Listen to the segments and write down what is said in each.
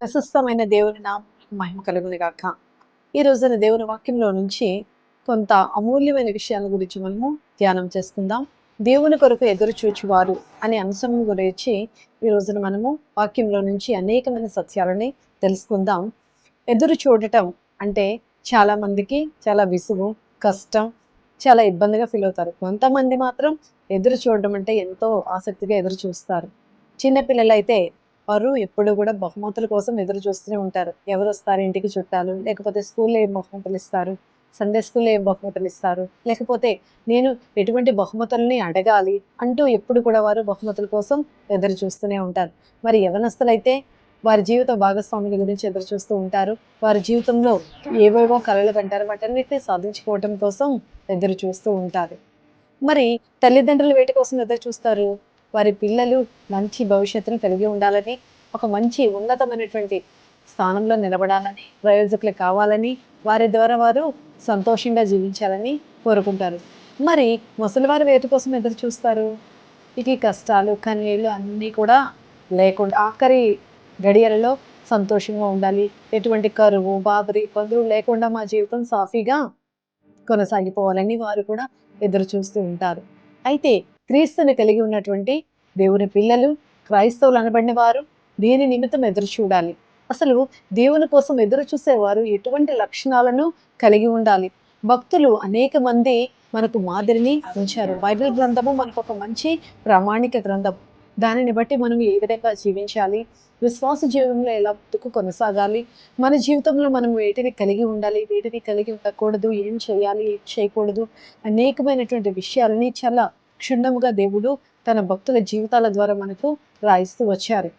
ప్రశస్తమైన దేవుని నా మహిమ కలుగుని గాక. ఈ రోజున దేవుని వాక్యంలో నుంచి కొంత అమూల్యమైన విషయాల గురించి మనము ధ్యానం చేసుకుందాం. దేవుని కొరకు ఎదురు చూచువారు అనే అంశం గురించి ఈ రోజున మనము వాక్యంలో నుంచి అనేకమైన సత్యాలని తెలుసుకుందాం. ఎదురు చూడటం అంటే చాలా మందికి చాలా విసుగు కష్టం చాలా ఇబ్బందిగా ఫీల్ అవుతారు. కొంతమంది మాత్రం ఎదురు చూడడం అంటే ఎంతో ఆసక్తిగా ఎదురు చూస్తారు. చిన్నపిల్లలు అయితే వారు ఎప్పుడు కూడా బహుమతుల కోసం ఎదురు చూస్తూనే ఉంటారు. ఎవరు వస్తారు ఇంటికి చుట్టాలు? లేకపోతే స్కూల్లో ఏం బహుమతులు ఇస్తారు? సండే స్కూల్లో ఏం బహుమతులు ఇస్తారు? లేకపోతే నేను ఎటువంటి బహుమతుల్ని అడగాలి అంటూ ఎప్పుడు కూడా వారు బహుమతుల కోసం ఎదురు చూస్తూనే ఉంటారు. మరి యవనస్తులైతే వారి జీవిత భాగస్వాముల గురించి ఎదురు చూస్తూ ఉంటారు. వారి జీవితంలో ఏవేవో కళలు కంటారు. వాటన్నిటిని సాధించుకోవటం కోసం ఎదురు చూస్తూ ఉంటారు. మరి తల్లిదండ్రులు వేటి కోసం ఎదురు చూస్తారు? వారి పిల్లలు మంచి భవిష్యత్తును కలిగి ఉండాలని ఒక మంచి ఉన్నతమైనటువంటి స్థానంలో నిలబడాలని ప్రయోజకులు కావాలని వారి ద్వారా వారు సంతోషంగా జీవించాలని కోరుకుంటారు. మరి ముసలివారు వేటి కోసం ఎదురు చూస్తారు? ఇక కష్టాలు కన్నీళ్ళు అన్నీ కూడా లేకుండా ఆఖరి గడియలలో సంతోషంగా ఉండాలి. ఎటువంటి కరువు బాబరి ఇబ్బందులు లేకుండా మా జీవితం సాఫీగా కొనసాగిపోవాలని వారు కూడా ఎదురు చూస్తూ ఉంటారు. అయితే క్రీస్తుని కలిగి ఉన్నటువంటి దేవుని పిల్లలు క్రైస్తవులు అనబడిన వారు దీని నిమిత్తం ఎదురు చూడాలి. అసలు దేవుని కోసం ఎదురు చూసేవారు ఎటువంటి లక్షణాలను కలిగి ఉండాలి? భక్తులు అనేక మంది మనకు మాదిరిని ఉంచారు. బైబిల్ గ్రంథము మనకు ఒక మంచి ప్రామాణిక గ్రంథం. దానిని బట్టి మనం ఏ విధంగా జీవించాలి? విశ్వాస జీవితంలో ఎలా ముందుకు కొనసాగాలి? మన జీవితంలో మనం వేటిని కలిగి ఉండాలి? వేటిని కలిగి ఉండకూడదు? ఏం చేయాలి? ఏం చేయకూడదు? అనేకమైనటువంటి విషయాలని చాలా క్షుణ్ణముగా దేవుడు తన భక్తుల జీవితాల ద్వారా మనకు రాయిస్తూ వచ్చారు.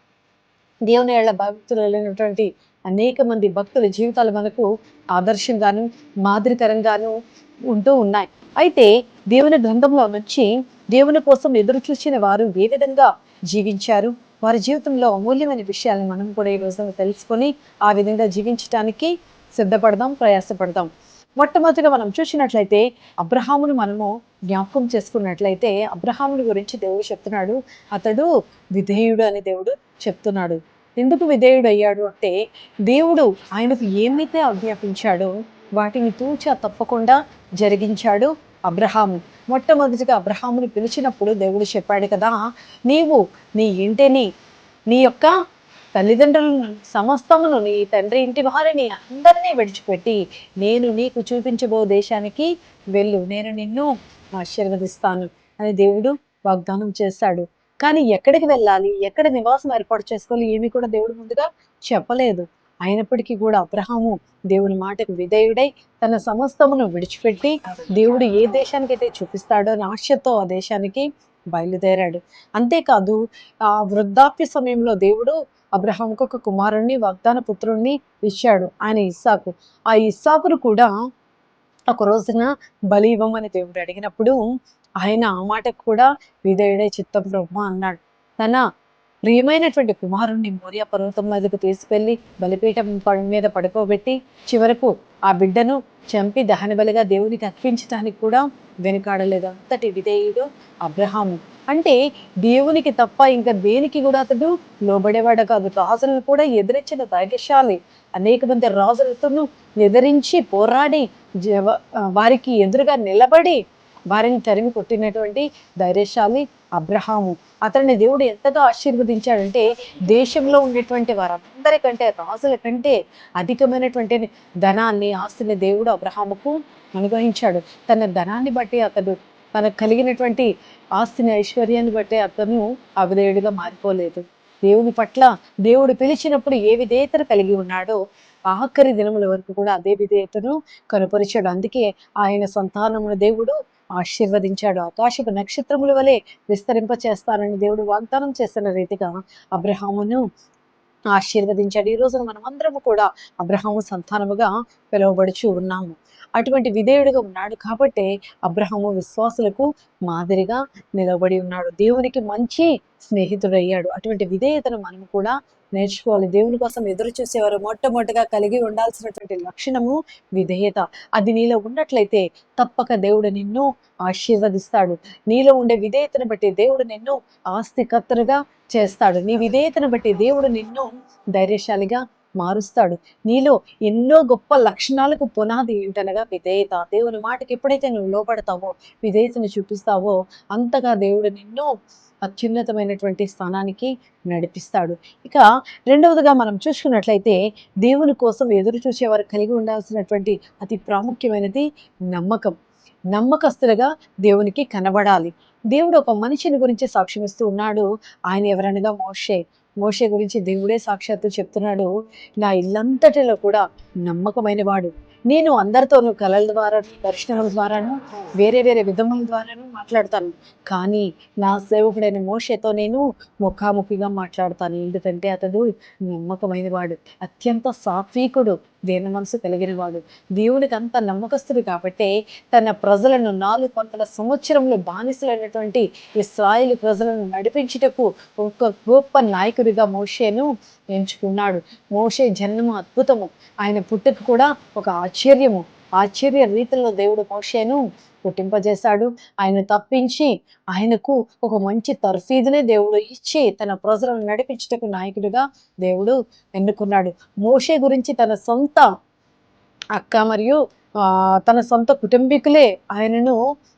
దేవుని ఏళ్ళ భక్తులైనటువంటి వెళ్ళినటువంటి అనేక మంది భక్తుల జీవితాలు మనకు ఆదర్శంగాను మాదిరికరంగాను ఉంటూ ఉన్నాయి. అయితే దేవుని గ్రంథంలో నుంచి దేవుని కోసం ఎదురు చూసిన వారు ఏ విధంగా జీవించారు? వారి జీవితంలో అమూల్యమైన విషయాలను మనం కూడా ఈ రోజు తెలుసుకొని ఆ విధంగా జీవించడానికి సిద్ధపడదాం ప్రయాసపడదాం. మొట్టమొదటిగా మనం చూసినట్లయితే అబ్రహామును మనము జ్ఞాపకం చేసుకున్నట్లయితే అబ్రహాముని గురించి దేవుడు చెప్తున్నాడు. అతడు విధేయుడు అని దేవుడు చెప్తున్నాడు. ఎందుకు విధేయుడు అయ్యాడు అంటే దేవుడు ఆయనకు ఏమైతే ఆజ్ఞాపించాడో వాటిని తూచా తప్పకుండా జరిగించాడు అబ్రహాము. మొట్టమొదటిగా అబ్రహాముని పిలిచినప్పుడు దేవుడు చెప్పాడు కదా నీవు నీ ఇంటిని నీ యొక్క తల్లిదండ్రులను సమస్తమును నీ తండ్రి ఇంటి వారిని అందరినీ విడిచిపెట్టి నేను నీకు చూపించబో దేశానికి వెళ్ళు. నేను నిన్ను ఆశీర్వదిస్తాను అని దేవుడు వాగ్దానం చేశాడు కానీ ఎక్కడికి వెళ్ళాలి? ఎక్కడ నివాసం ఏర్పాటు చేసుకోవాలి? ఏమి కూడా దేవుడు ముందుగా చెప్పలేదు. అయినప్పటికీ కూడా అబ్రహాము దేవుని మాటకు విధేయుడై తన సమస్తమును విడిచిపెట్టి దేవుడు ఏ దేశానికైతే చూపిస్తాడో అని ఆశతో ఆ దేశానికి బయలుదేరాడు. అంతేకాదు ఆ వృద్ధాప్య సమయంలో దేవుడు అబ్రహాంకు ఒక కుమారుణ్ణి వాగ్దాన పుత్రుణ్ణి ఇచ్చాడు ఆయన ఇస్సాకు. ఆ ఇస్సాకును కూడా ఒక రోజున బలి ఇవ్వమని దేవుడు అడిగినప్పుడు ఆయన ఆ మాటకు కూడా విధేయుడే చిత్తం బ్రహ్మ అన్నాడు. తన ప్రియమైనటువంటి కుమారుణ్ణి మోరియా పర్వతం మీదకు తీసుకెళ్ళి బలిపీఠం మీద పడుకోబెట్టి చివరకు ఆ బిడ్డను చంపి దహన బలిగా దేవునికి అర్పించడానికి కూడా వెనుకాడలేదు. అంతటి విధేయుడు అబ్రహాము. అంటే దేవునికి తప్ప ఇంకా దేనికి కూడా అతడు లోబడేవాడు కాదు. రాజులను కూడా ఎదిరించిన ధైర్యశాలి అనేక మంది రాజులతో ఎదిరించి పోరాడి వారికి ఎదురుగా నిలబడి వారిని తరిమి కొట్టినటువంటి ధైర్యశాలి అబ్రహాము. అతన్ని దేవుడు ఎంతగా ఆశీర్వదించాడంటే దేశంలో ఉండేటువంటి వారందరికంటే రాజుల కంటే అధికమైనటువంటి ధనాన్ని ఆస్తిని దేవుడు అబ్రహాముకు అనుగ్రహించాడు. తన ధనాన్ని బట్టి అతడు తనకు కలిగినటువంటి ఆస్తిని ఐశ్వర్యాన్ని బట్టి అతను అవిధేయుడిగా మారిపోలేదు. దేవుని పట్ల దేవుడు పిలిచినప్పుడు ఏ విధేయతను కలిగి ఉన్నాడో ఆఖరి దినముల వరకు కూడా అదే విధేయతను కనపరిచాడు. అందుకే ఆయన సంతానమును దేవుడు ఆశీర్వదించాడు. ఆకాశపు నక్షత్రముల వలె విస్తరింప చేస్తానని దేవుడు వాగ్దానం చేస్తున్న రీతిగా అబ్రహామును ఆశీర్వదించాడు. ఈ రోజున మనం అందరము కూడా అబ్రహాము సంతానముగా పిలువబడుచు ఉన్నాము. అటువంటి విధేయుడిగా ఉన్నాడు కాబట్టి అబ్రహాము విశ్వాసులకు మాదిరిగా నిలబడి ఉన్నాడు. దేవునికి మంచి స్నేహితుడయ్యాడు. అటువంటి విధేయతను మనము కూడా నేర్చుకోవాలి. దేవుని కోసం ఎదురు చూసేవారు మొట్టమొదటిగా కలిగి ఉండాల్సినటువంటి లక్షణము విధేయత. అది నీలో ఉన్నట్లయితే తప్పక దేవుడు నిన్ను ఆశీర్వదిస్తాడు. నీలో ఉండే విధేయతను బట్టి దేవుడు నిన్ను ఆస్తికర్తరుగా చేస్తాడు. నీ విధేయతను బట్టి దేవుడు నిన్ను ధైర్యశాలిగా మారుస్తాడు. నీలో ఎన్నో గొప్ప లక్షణాలకు పునాది ఏంటనగా విధేయత. దేవుని మాటకి ఎప్పుడైతే నువ్వు లోపడతావో విధేయతను చూపిస్తావో అంతగా దేవుడు నిన్ను అత్యున్నతమైనటువంటి స్థానానికి నడిపిస్తాడు. ఇక రెండవదిగా మనం చూసుకున్నట్లయితే దేవుని కోసం ఎదురు చూసేవారు కలిగి ఉండాల్సినటువంటి అతి ప్రాముఖ్యమైనది నమ్మకం. నమ్మకస్తులుగా దేవునికి కనబడాలి. దేవుడు ఒక మనిషిని గురించి సాక్ష్యమిస్తూ ఉన్నాడు. ఆయన ఎవరనగా మోషే. మోషే గురించి దేవుడే సాక్షాత్తు చెప్తున్నాడు నా ఇల్లంతటిలో కూడా నమ్మకమైన వాడు. నేను అందరితోనూ కళల ద్వారా దర్శనం ద్వారాను వేరే వేరే విధముల ద్వారాను మాట్లాడతాను. కానీ నా సేవకుడైన మోషేతో నేను ముఖాముఖిగా మాట్లాడతాను. ఎందుకంటే అతడు నమ్మకమైన వాడు అత్యంత సాత్వికుడు. దీన మనసు కలిగిన వాడు. దేవునికి అంత నమ్మకస్తుడు కాబట్టి తన ప్రజలను నాలుగు వందల సంవత్సరంలో బానిసలైనటువంటి ఇస్రాయిల్ ప్రజలను నడిపించుటకు ఒక గొప్ప నాయకుడిగా మోషేను ఎంచుకున్నాడు. మోషే జన్మ అద్భుతము. ఆయన పుట్టుక కూడా ఒక ఆశ్చర్యము. ఆశ్చర్య రీతిలో దేవుడు మోషేను పుట్టింపజేశాడు. ఆయన తప్పించి ఆయనకు ఒక మంచి తర్ఫీదునే దేవుడు ఇచ్చి తన ప్రజలను నడిపించుటకు నాయకుడిగా దేవుడు ఎన్నుకున్నాడు. మోషే గురించి తన సొంత అక్క మరియు తన సొంత కుటుంబీకులే ఆయనను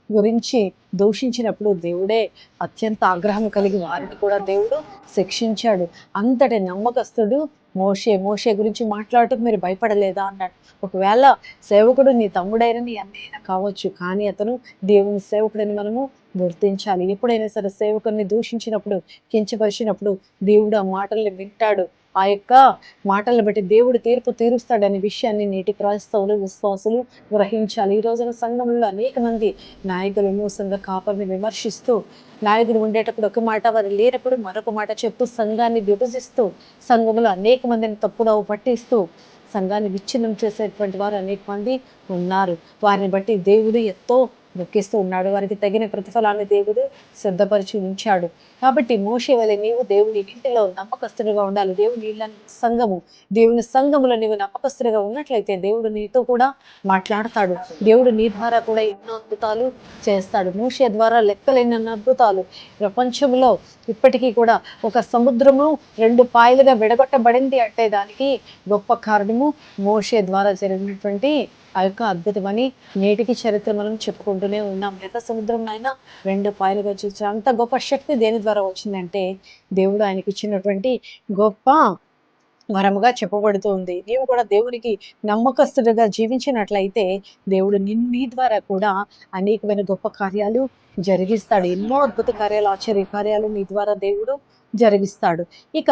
గురించి దూషించినప్పుడు దేవుడే అత్యంత ఆగ్రహం కలిగి వారిని కూడా దేవుడు శిక్షించాడు. అంతటి నమ్మకస్తుడు మోషే మోషే గురించి మాట్లాడటం మీరు భయపడలేదా అన్నాడు. ఒకవేళ సేవకుడు నీ తమ్ముడైన నీ కావచ్చు కానీ అతను దేవుని సేవకుడని మనము గుర్తించాలి. ఎప్పుడైనా సరే సేవకుడిని దూషించినప్పుడు కించపరిచినప్పుడు దేవుడు ఆ మాటల్ని వింటాడు. ఆ యొక్క మాటలను బట్టి దేవుడు తీర్పు తీరుస్తాడనే విషయాన్ని నేటి క్రైస్తవులు విశ్వాసులు గ్రహించాలి. ఈ రోజున సంఘంలో అనేక మంది నాయకులు మోసంగా కాపరిని విమర్శిస్తూ నాయకుడు ఉండేటప్పుడు ఒక మాట వారు లేనప్పుడు మరొక మాట చెప్తూ సంఘాన్ని విభజిస్తూ సంఘంలో అనేక మందిని తప్పుడవు పట్టిస్తూ సంఘాన్ని విచ్ఛిన్నం చేసేటువంటి వారు అనేక మంది ఉన్నారు. వారిని బట్టి దేవుడు ఎంతో దుఃఖిస్తూ ఉన్నాడు. వారికి తగిన ప్రతిఫలాన్ని దేవుడు సిద్ధపరిచి ఉంచాడు. కాబట్టి మోషే వలె నీవు దేవుని ఇంటిలో నమ్మకస్తుడిగా ఉండాలి. దేవుని ఇళ్ళ సంఘము దేవుని సంఘములో నీవు నమ్మకస్తుడిగా ఉన్నట్లయితే దేవుడు నీతో కూడా మాట్లాడతాడు. దేవుడు నీ ద్వారా కూడా ఎన్నో అద్భుతాలు చేస్తాడు. మోషే ద్వారా లెక్కలేని అద్భుతాలు. ప్రపంచంలో ఇప్పటికీ కూడా ఒక సముద్రము రెండు పాయలుగా విడగొట్టబడింది అంటే దానికి గొప్ప కారణము మోషే ద్వారా జరిగినటువంటి ఆ యొక్క అద్భుతమని నేటికి చరిత్ర మనం చెప్పుకుంటూనే ఉన్నాం. ఎంత సముద్రం ఆయన రెండు పాయలుగా చూసి అంత గొప్ప శక్తి దేని ద్వారా వచ్చిందంటే దేవుడు ఆయనకి ఇచ్చినటువంటి గొప్ప వరముగా చెప్పబడుతూ ఉంది. నీవు కూడా దేవునికి నమ్మకస్తుడిగా జీవించినట్లయితే దేవుడు నీ ద్వారా కూడా అనేకమైన గొప్ప కార్యాలు జరిగిస్తాడు. ఎన్నో అద్భుత కార్యాలు ఆశ్చర్య కార్యాలు నీ ద్వారా దేవుడు జరిగిస్తాడు. ఇక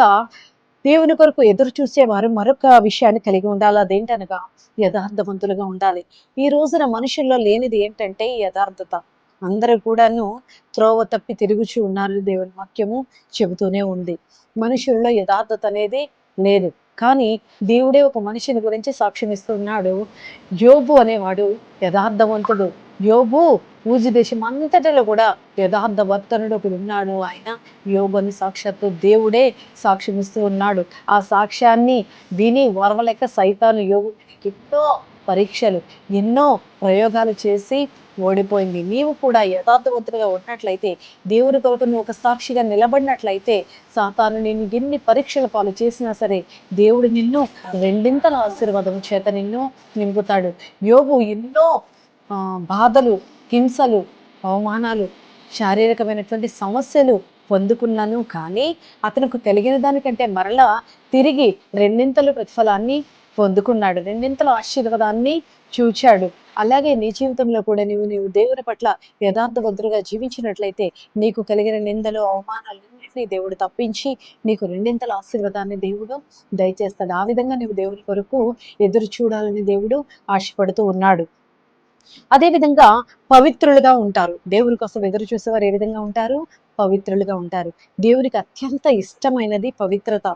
దేవుని కొరకు ఎదురు చూసేవారు మరొక విషయాన్ని కలిగి ఉండాలి. అదేంటనగా యథార్థవంతులుగా ఉండాలి. ఈ రోజున మనుషుల్లో లేనిది ఏంటంటే యథార్థత. అందరూ కూడాను త్రోవ తప్పి తిరుగుచూ ఉన్నారు దేవుని వాక్యము చెబుతూనే ఉంది. మనుషుల్లో యథార్థత అనేది లేదు. కానీ దేవుడే ఒక మనిషిని గురించి సాక్ష్యం ఇస్తున్నాడు. యోబు అనేవాడు యథార్థవంతుడు. యోబు ఊజి దేశం అంతటిలో కూడా యథార్థవర్తనుడు ఒకడు ఉన్నాడు ఆయన. యోగుని సాక్షాత్తు దేవుడే సాక్ష్యమిస్తూ ఉన్నాడు. ఆ సాక్ష్యాన్ని విని వరవలేక సైతాను యోగు ఎన్నో పరీక్షలు ఎన్నో ప్రయోగాలు చేసి ఓడిపోయింది. నీవు కూడా యథార్థవంతుడిగా ఉన్నట్లయితే దేవుని కొరకు నువ్వు ఒక సాక్షిగా నిలబడినట్లయితే సాతాను నేను ఎన్ని పరీక్షల పాలు చేసినా సరే దేవుడు నిన్ను రెండింతల ఆశీర్వాదం చేత నిన్ను నింపుతాడు. యోగు ఎన్నో బాధలు హింసలు అవమానాలు శారీరకమైనటువంటి సమస్యలు పొందుకున్నాను. కానీ అతనికి కలిగిన దానికంటే మరలా తిరిగి రెండింతలు ప్రతిఫలాన్ని పొందుకున్నాడు. రెండింతల ఆశీర్వాదాన్ని చూచాడు. అలాగే నీ జీవితంలో కూడా నీవు నీవు దేవుని పట్ల యథార్థవంతులుగా జీవించినట్లయితే నీకు కలిగిన నిందలు అవమానాలన్నింటినీ దేవుడు తప్పించి నీకు రెండింతల ఆశీర్వాదాన్ని దేవుడు దయచేస్తాడు. ఆ విధంగా నీవు దేవుని కొరకు ఎదురు చూడాలని దేవుడు ఆశపడుతూ ఉన్నాడు. అదే విధంగా పవిత్రులుగా ఉంటారు. దేవుని కోసం ఎదురు చూసేవారు ఏ విధంగా ఉంటారు? పవిత్రులుగా ఉంటారు. దేవునికి అత్యంత ఇష్టమైనది పవిత్రత.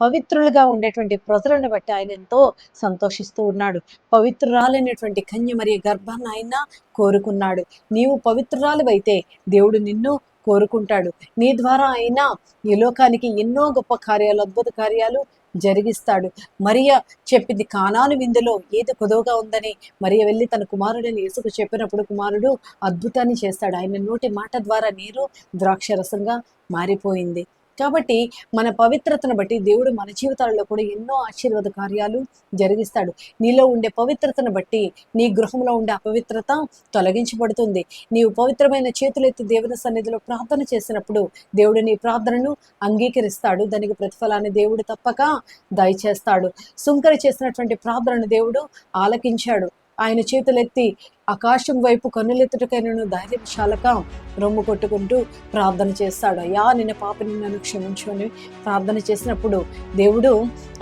పవిత్రులుగా ఉండేటువంటి ప్రజలను బట్టి ఆయన ఎంతో సంతోషిస్తూ ఉన్నాడు. పవిత్రురాలైనటువంటి కన్య మరియు గర్భాన్ని ఆయన కోరుకున్నాడు. నీవు పవిత్రురాలు అయితే దేవుడు నిన్ను కోరుకుంటాడు. నీ ద్వారా అయినా ఈ లోకానికి ఎన్నో గొప్ప కార్యాలు అద్భుత కార్యాలు జరిగిస్తాడు. మరియ చెప్పింది కానాను విందులో ఏది కొదవగా ఉందని మరియ వెళ్ళి తన కుమారుడిని యేసుకు చెప్పినప్పుడు కుమారుడు అద్భుతాన్ని చేస్తాడు. ఆయన నోటి మాట ద్వారా నీరు ద్రాక్షరసంగా మారిపోయింది. కాబట్టి మన పవిత్రతను బట్టి దేవుడు మన జీవితాలలో కూడా ఎన్నో ఆశీర్వాద కార్యాలు జరిగిస్తాడు. నీలో ఉండే పవిత్రతను బట్టి నీ గృహంలో ఉండే అపవిత్రత తొలగించబడుతుంది. నీవు పవిత్రమైన చేతులెత్తి దేవుని సన్నిధిలో ప్రార్థన చేసినప్పుడు దేవుడు నీ ప్రార్థనను అంగీకరిస్తాడు. దానికి ప్రతిఫలాన్ని దేవుడు తప్పక దయచేస్తాడు. సుంకర చేసినటువంటి ప్రార్థనను దేవుడు ఆలకించాడు. ఆయన చేతులెత్తి ఆకాశం వైపు కన్నులెత్తుటకైనను ధైర్యం చాలక రొమ్ము కొట్టుకుంటూ ప్రార్థన చేస్తాడు. అయ్యా నిన్న పాపని నన్ను క్షమించు అని ప్రార్థన చేసినప్పుడు దేవుడు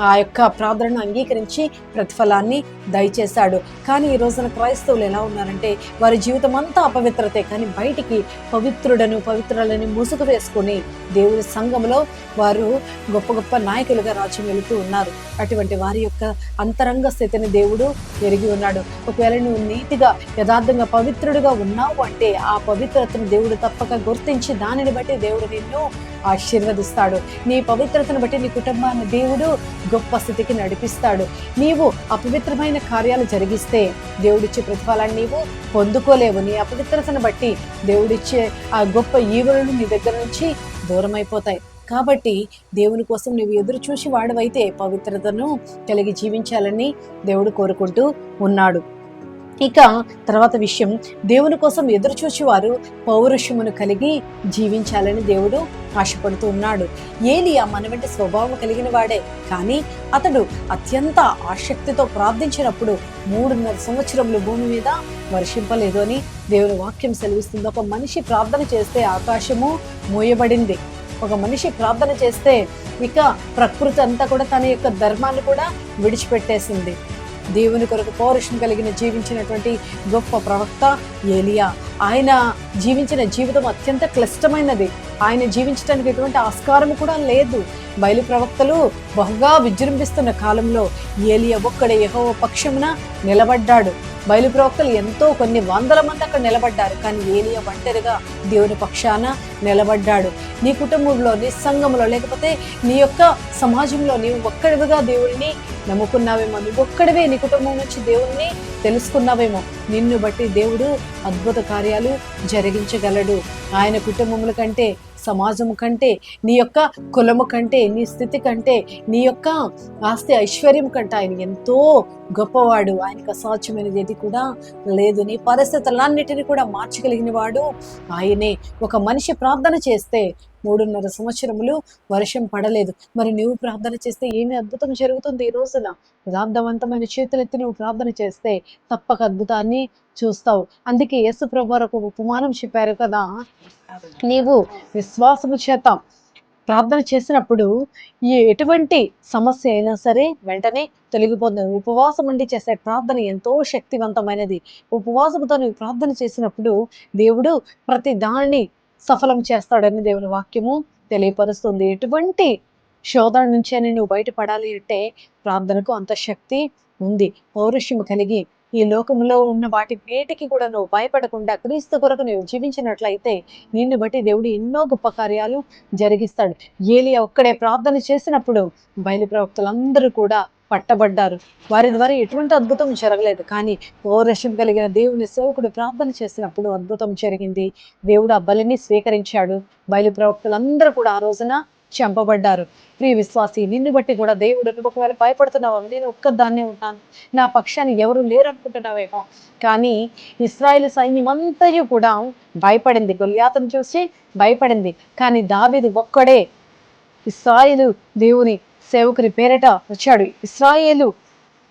ఆ యొక్క ప్రార్థనను అంగీకరించి ప్రతిఫలాన్ని దయచేశాడు. కానీ ఈ రోజున క్రైస్తవులు ఎలా ఉన్నారంటే వారి జీవితం అంతా అపవిత్రతే కానీ బయటికి పవిత్రుడను పవిత్రులని ముసుగు వేసుకొని దేవుడి సంఘంలో వారు గొప్ప గొప్ప నాయకులుగా రాజ్యం వెళుతూ ఉన్నారు. అటువంటి వారి యొక్క అంతరంగ స్థితిని దేవుడు ఎరిగి ఉన్నాడు. ఒకవేళ నువ్వు నీతిగా యథార్థంగా పవిత్రుడిగా ఉన్నావు అంటే ఆ పవిత్రతను దేవుడు తప్పక గుర్తించి దానిని బట్టి దేవుడు నిన్ను ఆశీర్వదిస్తాడు. నీ పవిత్రతను బట్టి నీ కుటుంబాన్ని దేవుడు గొప్ప స్థితికి నడిపిస్తాడు. నీవు అపవిత్రమైన కార్యాలు జరిగిస్తే దేవుడిచ్చే ప్రతిఫలాన్ని నీవు పొందుకోలేవు. నీ అపవిత్రతను బట్టి దేవుడిచ్చే ఆ గొప్ప ఈవులను నీ దగ్గర నుంచి దూరమైపోతాయి. కాబట్టి దేవుని కోసం నువ్వు ఎదురు చూసి వాడవైతే పవిత్రతను కలిగి జీవించాలని దేవుడు కోరుకుంటూ ఉన్నాడు. ఇక తర్వాత విషయం. దేవుని కోసం ఎదురు చూచేవారు పౌరుషమును కలిగి జీవించాలని దేవుడు ఆశపడుతూ ఉన్నాడు. ఏలియా మన వెంట స్వభావం కలిగిన వాడే. కానీ అతడు అత్యంత ఆసక్తితో ప్రార్థించినప్పుడు మూడున్నర సంవత్సరములు భూమి మీద వర్షింపలేదు అని దేవుని వాక్యం సెలవిస్తుంది. ఒక మనిషి ప్రార్థన చేస్తే ఆకాశము మూయబడింది. ఒక మనిషి ప్రార్థన చేస్తే ఇక ప్రకృతి అంతా కూడా తన యొక్క ధర్మాన్ని కూడా విడిచిపెట్టేసింది. దేవుని కొరకు పౌరుషం కలిగిన జీవించినటువంటి గొప్ప ప్రవక్త ఏలియా. ఆయన జీవించిన జీవితం అత్యంత క్లిష్టమైనది. ఆయన జీవించడానికి ఎటువంటి ఆస్కారం కూడా లేదు. బయలు ప్రవక్తలు బహుగా విజృంభిస్తున్న కాలంలో ఏలియ ఒక్కడే యహో పక్షమున నిలబడ్డాడు. బయలు ప్రవక్తలు ఎంతో కొన్ని వందల మంది అక్కడ నిలబడ్డారు కానీ ఏలియా ఒంటరిగా దేవుని పక్షాన నిలబడ్డాడు. నీ కుటుంబంలో నీ సంఘంలో లేకపోతే నీ యొక్క సమాజంలో నీవు ఒక్కడివిగా దేవుణ్ణి నమ్ముకున్నావేమో నువ్వు ఒక్కడివే నీ కుటుంబం నుంచి దేవుణ్ణి తెలుసుకున్నావేమో. నిన్ను బట్టి దేవుడు అద్భుత కార్యాలు జరిగించగలడు. ఆయన కుటుంబముల కంటే సమాజము కంటే నీ యొక్క కులము కంటే నీ స్థితి కంటే నీ యొక్క ఆస్తి ఐశ్వర్యం కంటే ఆయన ఎంతో గొప్పవాడు. ఆయనకు అసాధ్యమైనది ఏది కూడా లేదు. నీ పరిస్థితులన్నిటిని కూడా మార్చగలిగిన వాడు ఆయనే. ఒక మనిషి ప్రార్థన చేస్తే మూడున్నర సంవత్సరములు వర్షం పడలేదు. మరి నువ్వు ప్రార్థన చేస్తే ఏమి అద్భుతం జరుగుతుంది ఈ రోజున? యథార్థవంతమైన చేతులెత్తి నువ్వు ప్రార్థన చేస్తే తప్పక అద్భుతాన్ని చూస్తావు. అందుకే యేసు ప్రభు ఉపమానం చెప్పారు కదా? నీవు విశ్వాసము చేత ప్రార్థన చేసినప్పుడు ఎటువంటి సమస్య అయినా సరే వెంటనే తొలగిపోతుంది. ఉపవాసం ఉండి చేసే ప్రార్థన ఎంతో శక్తివంతమైనది. ఉపవాసంతో నువ్వు ప్రార్థన చేసినప్పుడు దేవుడు ప్రతి దాన్ని సఫలం చేస్తాడని దేవుని వాక్యము తెలియపరుస్తుంది. ఎటువంటి శోధన నుంచి అని నువ్వు బయటపడాలి అంటే ప్రార్థనకు అంత శక్తి ఉంది. పౌరుషము కలిగి ఈ లోకంలో ఉన్న వాటి వేటికి కూడా నువ్వు భయపడకుండా క్రీస్తు కొరకు నువ్వు జీవించినట్లయితే నిన్ను బట్టి దేవుడు ఎన్నో గొప్ప కార్యాలు జరిగిస్తాడు. ఏలియా ఒక్కడే ప్రార్థన చేసినప్పుడు బయలు ప్రవక్తలందరూ కూడా పట్టబడ్డారు. వారి ద్వారా ఎటువంటి అద్భుతం జరగలేదు. కానీ పౌరుషం కలిగిన దేవుని సేవకుడు ప్రార్థన చేసినప్పుడు అద్భుతం జరిగింది. దేవుడు ఆ బలిని స్వీకరించాడు. బయలు ప్రవక్తలందరూ కూడా ఆ రోజున చంపబడ్డారు. ప్రియ విశ్వాసి నిన్ను బట్టి కూడా దేవుడు ఒకవేళ భయపడుతున్నావా? నేను ఒక్కదాన్నే ఉంటాను. నా పక్షాన్ని ఎవరు లేరనుకుంటున్నావేమో. కానీ ఇస్రాయేల్ సైన్యం అంతయు కూడా భయపడింది. గొల్యాతను చూసి భయపడింది. కానీ దావిది ఒక్కడే ఇస్రాయిలు దేవుని సేవకుని పేరట వచ్చాడు. ఇస్రాయేలు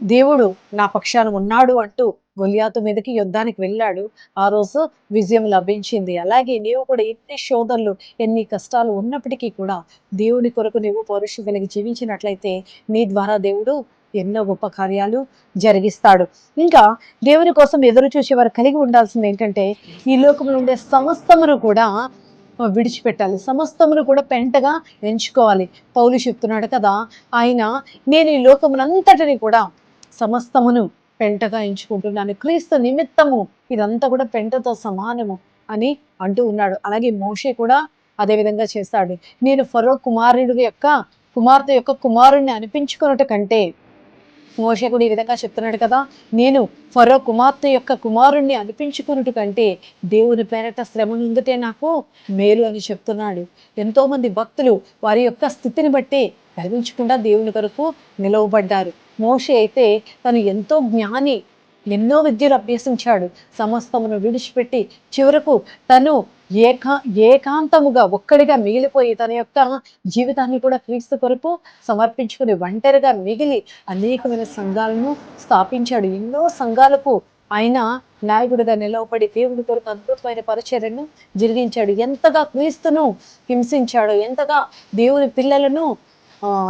దేవుడు నా పక్షాన ఉన్నాడు అంటూ గొలియాతు మీదకి యుద్ధానికి వెళ్ళాడు. ఆ రోజు విజయం లభించింది. అలాగే నీవు కూడా ఎన్ని శోధనలు ఎన్ని కష్టాలు ఉన్నప్పటికీ కూడా దేవుని కొరకు నీవు పౌరుషం కలిగి జీవించినట్లయితే నీ ద్వారా దేవుడు ఎన్నో గొప్ప కార్యాలు జరిగిస్తాడు. ఇంకా దేవుని కోసం ఎదురు చూసే వారు కలిగి ఉండాల్సింది ఏంటంటే ఈ లోకంలో ఉండే సమస్తమును కూడా విడిచిపెట్టాలి. సమస్తమును కూడా పెంటగా ఎంచుకోవాలి. పౌలు చెప్తున్నాడు కదా ఆయన నేను ఈ లోకమునంతటిని కూడా సమస్తమును పెంటగా ఎంచుకుంటున్నాను. క్రీస్తు నిమిత్తము ఇదంతా కూడా పెంటతో సమానము అని అంటూ ఉన్నాడు. అలాగే మోషే కూడా అదే విధంగా చేస్తాడు. నేను ఫరో కుమారుడు యొక్క కుమార్తె యొక్క కుమారుణ్ణి అనిపించుకున్నట్టు కంటే మోషే కూడా ఈ విధంగా చెప్తున్నాడు కదా నేను ఫరో కుమార్తె యొక్క కుమారుణ్ణి అనిపించుకున్నట్టు కంటే దేవుని పేరట శ్రమ నుండితే నాకు మేలు అని చెప్తున్నాడు. ఎంతోమంది భక్తులు వారి యొక్క స్థితిని బట్టి గర్వించకుండా దేవుని కొరకు నిలవబడ్డారు. మోషే అయితే తను ఎంతో జ్ఞాని ఎన్నో విద్యలు అభ్యసించాడు. సమస్తమును విడిచిపెట్టి చివరకు తను ఏకా ఏకాంతముగా ఒక్కడిగా మిగిలిపోయి తన యొక్క జీవితాన్ని కూడా క్రీస్తు కొరకు సమర్పించుకుని ఒంటరిగా మిగిలి అనేకమైన సంఘాలను స్థాపించాడు. ఎన్నో సంఘాలకు ఆయన నాయకుడిగా నిలవబడి దేవుడి కొరకు అద్భుతమైన పరిచర్యను జరిగించాడు. ఎంతగా క్రీస్తును హింసించాడు ఎంతగా దేవుని పిల్లలను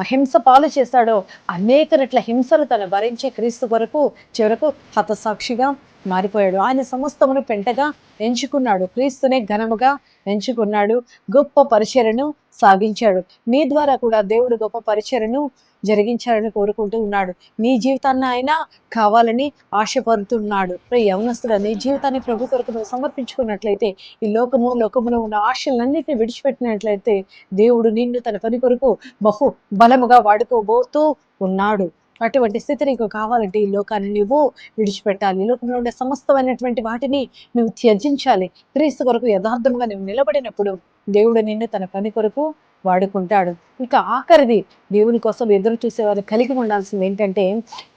హింస పాలు చేశాడో అనేక రెట్ల హింసలు తను భరించే క్రీస్తు కొరకు చివరకు హతసాక్షిగా మారిపోయాడు. ఆయన సమస్తమును పెంటగా ఎంచుకున్నాడు. క్రీస్తునే ఘనముగా ఎంచుకున్నాడు. గొప్ప పరిచయను సాగించాడు. నీ ద్వారా కూడా దేవుడు గొప్ప పరిచయను జరిగించాలని కోరుకుంటూ ఉన్నాడు. నీ జీవితాన్ని ఆయన కావాలని ఆశపడుతున్నాడు. యవనస్తుల నీ జీవితాన్ని ప్రభు కొరకు నువ్వు సమర్పించుకున్నట్లయితే ఈ లోకము లోకములో ఉన్న ఆశలన్నిటిని విడిచిపెట్టినట్లయితే దేవుడు నిన్ను తన పని కొరకు బహు బలముగా వాడుకోబోతూ ఉన్నాడు. అటువంటి స్థితి నీకు కావాలంటే ఈ లోకాన్ని నువ్వు విడిచిపెట్టాలి. ఈ లోకంలో ఉండే సమస్తమైనటువంటి వాటిని నువ్వు త్యజించాలి. క్రీస్తు కొరకు యథార్థంగా నువ్వు నిలబడినప్పుడు దేవుడు నిన్ను తన పని కొరకు వాడుకుంటాడు. ఇక ఆఖరిది దేవుని కోసం ఎదురు చూసేవారు కలిగి ఉండాల్సింది ఏంటంటే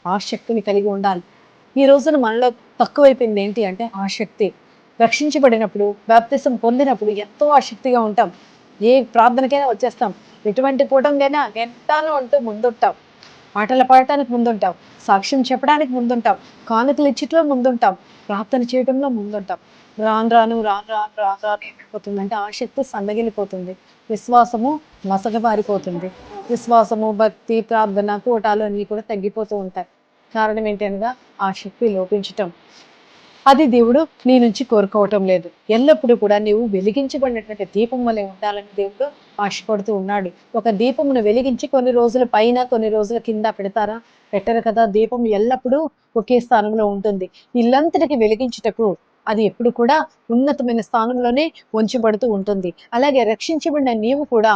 ఆసక్తిని కలిగి ఉండాలి. ఈ రోజున మనలో తక్కువైపోయింది ఏంటి అంటే ఆసక్తి రక్షించబడినప్పుడు బాప్తిసం పొందినప్పుడు ఎంతో ఆసక్తిగా ఉంటాం. ఏ ప్రార్థనకైనా వచ్చేస్తాం. ఎటువంటి కూటంకైనా ఎంతానో ఉంటూ ముందుంటాం. పాటలు పాడటానికి ముందుంటాం సాక్ష్యం చెప్పడానికి ముందుంటాం కానుకలు ఇచ్చిట్లో ముందుంటాం ప్రార్థన చేయడంలో ముందుంటాం రాను రాను రాను రాను రాను రాను ఏమైపోతుందంటే శక్తి సన్నగిలిపోతుంది విశ్వాసము మసగబారిపోతుంది విశ్వాసము భక్తి ప్రార్థన కోటాలు అన్నీ కూడా తగ్గిపోతూ ఉంటాయి. కారణం ఏంటనగా ఆ శక్తి లోపించటం. అది దేవుడు నీ నుంచి కోరుకోవటం లేదు. ఎల్లప్పుడూ కూడా నీవు వెలిగించబడినటువంటి దీపం వలె ఉండాలని దేవుడు ఆశపడుతూ ఉన్నాడు. ఒక దీపమును వెలిగించి కొన్ని రోజుల పైన కొన్ని రోజుల కింద పెడతారా? పెట్టరు కదా దీపం ఎల్లప్పుడూ ఒకే స్థానంలో ఉంటుంది. ఇల్లంతటికి వెలిగించుటకు అది ఎప్పుడు కూడా ఉన్నతమైన స్థానంలోనే ఉంచబడుతూ ఉంటుంది. అలాగే రక్షించబడిన నీవు కూడా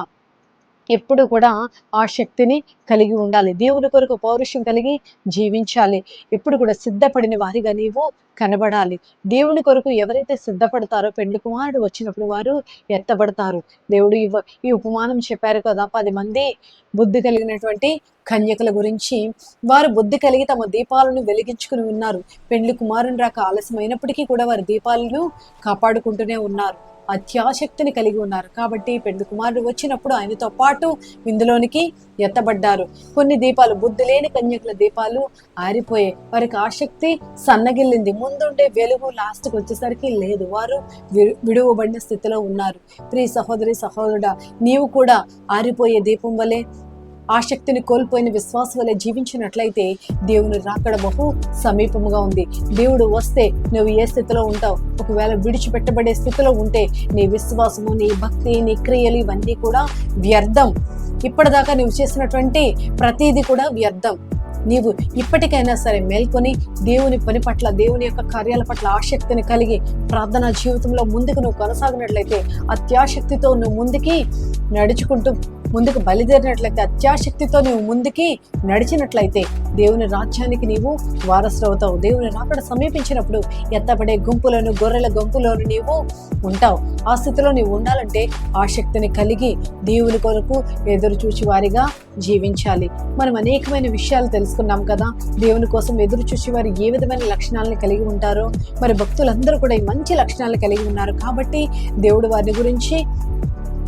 ఎప్పుడు కూడా ఆ శక్తిని కలిగి ఉండాలి. దేవుని కొరకు పౌరుషం కలిగి జీవించాలి. ఎప్పుడు కూడా సిద్ధపడిన వారిగా నీవు కనబడాలి. దేవుని కొరకు ఎవరైతే సిద్ధపడతారో పెండ్లి కుమారుడు వచ్చినప్పుడు వారు ఎత్తబడతారు. దేవుడు ఈ ఉపమానం చెప్పారు కదా పది మంది బుద్ధి కలిగినటువంటి కన్యకల గురించి వారు బుద్ధి కలిగి తమ దీపాలను వెలిగించుకుని ఉన్నారు. పెండ్లి కుమారుని రాక ఆలస్యమైనప్పటికీ కూడా వారి దీపాలను కాపాడుకుంటూనే ఉన్నారు. అత్యాసక్తిని కలిగి ఉన్నారు. కాబట్టి పెండు కుమారుడు వచ్చినప్పుడు ఆయనతో పాటు ఇందులోనికి ఎత్తబడ్డారు. కొన్ని దీపాలు బుద్ధి లేని కన్యకుల దీపాలు ఆరిపోయాయి. వారికి ఆసక్తి సన్నగిల్లింది. ముందుండే వెలుగు లాస్ట్కి వచ్చేసరికి లేదు. వారు విడువబడిన స్థితిలో ఉన్నారు. ప్రియ సహోదరి సహోదరుడా నీవు కూడా ఆరిపోయే దీపం వలె ఆసక్తిని కోల్పోయిన విశ్వాస వలె జీవించినట్లయితే దేవుని రాకడ బహు సమీపముగా ఉంది. దేవుడు వస్తే నువ్వు ఏ స్థితిలో ఉంటావు? ఒకవేళ విడిచిపెట్టబడే స్థితిలో ఉంటే నీ విశ్వాసము నీ భక్తి నీ క్రియలు ఇవన్నీ కూడా వ్యర్థం. ఇప్పటిదాకా నువ్వు చేసినటువంటి ప్రతిదీ కూడా వ్యర్థం. నీవు ఇప్పటికైనా సరే మేల్కొని దేవుని పని పట్ల దేవుని యొక్క కార్యాల పట్ల ఆసక్తిని కలిగి ప్రార్థనా జీవితంలో ముందుకు నువ్వు కొనసాగినట్లయితే అత్యాశక్తితో నువ్వు ముందుకి నడుచుకుంటూ ముందుకు బయలుదేరినట్లయితే అత్యాశక్తితో నీవు ముందుకి నడిచినట్లయితే దేవుని రాజ్యానికి నీవు వారసులవుతావు దేవుని రాకడ సమీపించినప్పుడు ఎత్తబడే గుంపులను గొర్రెల గుంపులోను నీవు ఉంటావు. ఆ స్థితిలో నీవు ఉండాలంటే ఆసక్తిని కలిగి దేవుని కొరకు ఎదురు చూచి వారిగా జీవించాలి. మనం అనేకమైన విషయాలు తెలుసుకున్నాం కదా. దేవుని కోసం ఎదురు చూసి వారు ఏ విధమైన లక్షణాలను కలిగి ఉంటారో మరి భక్తులందరూ కూడా ఈ మంచి లక్షణాలు కలిగి ఉన్నారు కాబట్టి దేవుడు వారి గురించి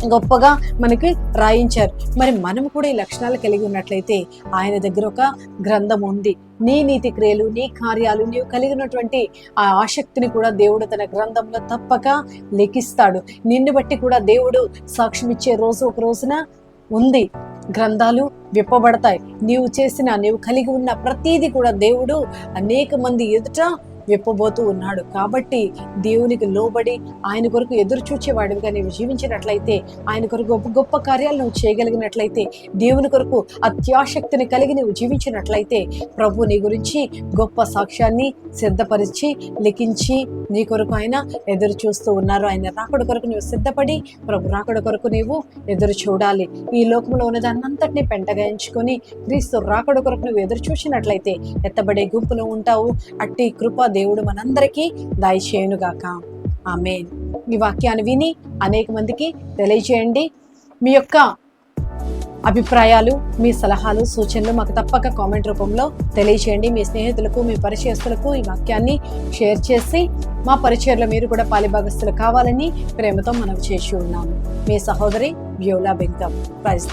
గొప్పగా మనకి రాయించారు. మరి మనం కూడా ఈ లక్షణాలు కలిగి ఉన్నట్లయితే ఆయన దగ్గర ఒక గ్రంథం ఉంది. నీ నీతి క్రియలు నీ కార్యాలు నీవు కలిగినటువంటి ఆ ఆసక్తిని కూడా దేవుడు తన గ్రంథంలో తప్పక లెక్కిస్తాడు నిన్ను బట్టి కూడా దేవుడు సాక్ష్యం ఇచ్చే రోజు ఒక రోజున ఉంది. గ్రంథాలు విప్పబడతాయి. నీవు చేసిన నీవు కలిగి ఉన్న ప్రతీది కూడా దేవుడు అనేక మంది ఎదుట విప్పబోతూ ఉన్నాడు. కాబట్టి దేవునికి లోబడి ఆయన కొరకు ఎదురు చూచేవాడివిగా నీవు జీవించినట్లయితే ఆయన కొరకు గొప్ప గొప్ప కార్యాలు నువ్వు చేయగలిగినట్లయితే దేవుని కొరకు అత్యాశక్తిని కలిగి నువ్వు జీవించినట్లయితే ప్రభు నీ గురించి గొప్ప సాక్ష్యాన్ని సిద్ధపరిచి లిఖించి నీ కొరకు ఆయన ఎదురు చూస్తూ ఉన్నారు. ఆయన రాకడ కొరకు నువ్వు సిద్ధపడి ప్రభు రాకడ కొరకు నీవు ఎదురు చూడాలి. ఈ లోకంలో ఉన్న దాన్ని పెంటగాయించుకొని క్రీస్తు రాకడ కొరకు నువ్వు ఎదురు చూసినట్లయితే ఎత్తబడే గుంపులో ఉంటావు. అట్టి కృప దేవుడు మనందరికీ దయచేయునుగాక. ఆమె ఈ వాక్యాన్ని విని అనేక మందికి తెలియజేయండి. మీ యొక్క అభిప్రాయాలు మీ సలహాలు సూచనలు మాకు తప్పక కామెంట్ రూపంలో తెలియచేయండి మీ స్నేహితులకు మీ పరిచయస్తులకు ఈ వాక్యాన్ని షేర్ చేసి మా పరిచయంలో మీరు కూడా పాలిభాగస్తులు కావాలని ప్రేమతో మనం చేసి ఉన్నాము. మీ సహోదరి బ్యూలా బెంకం. ప్రైజ్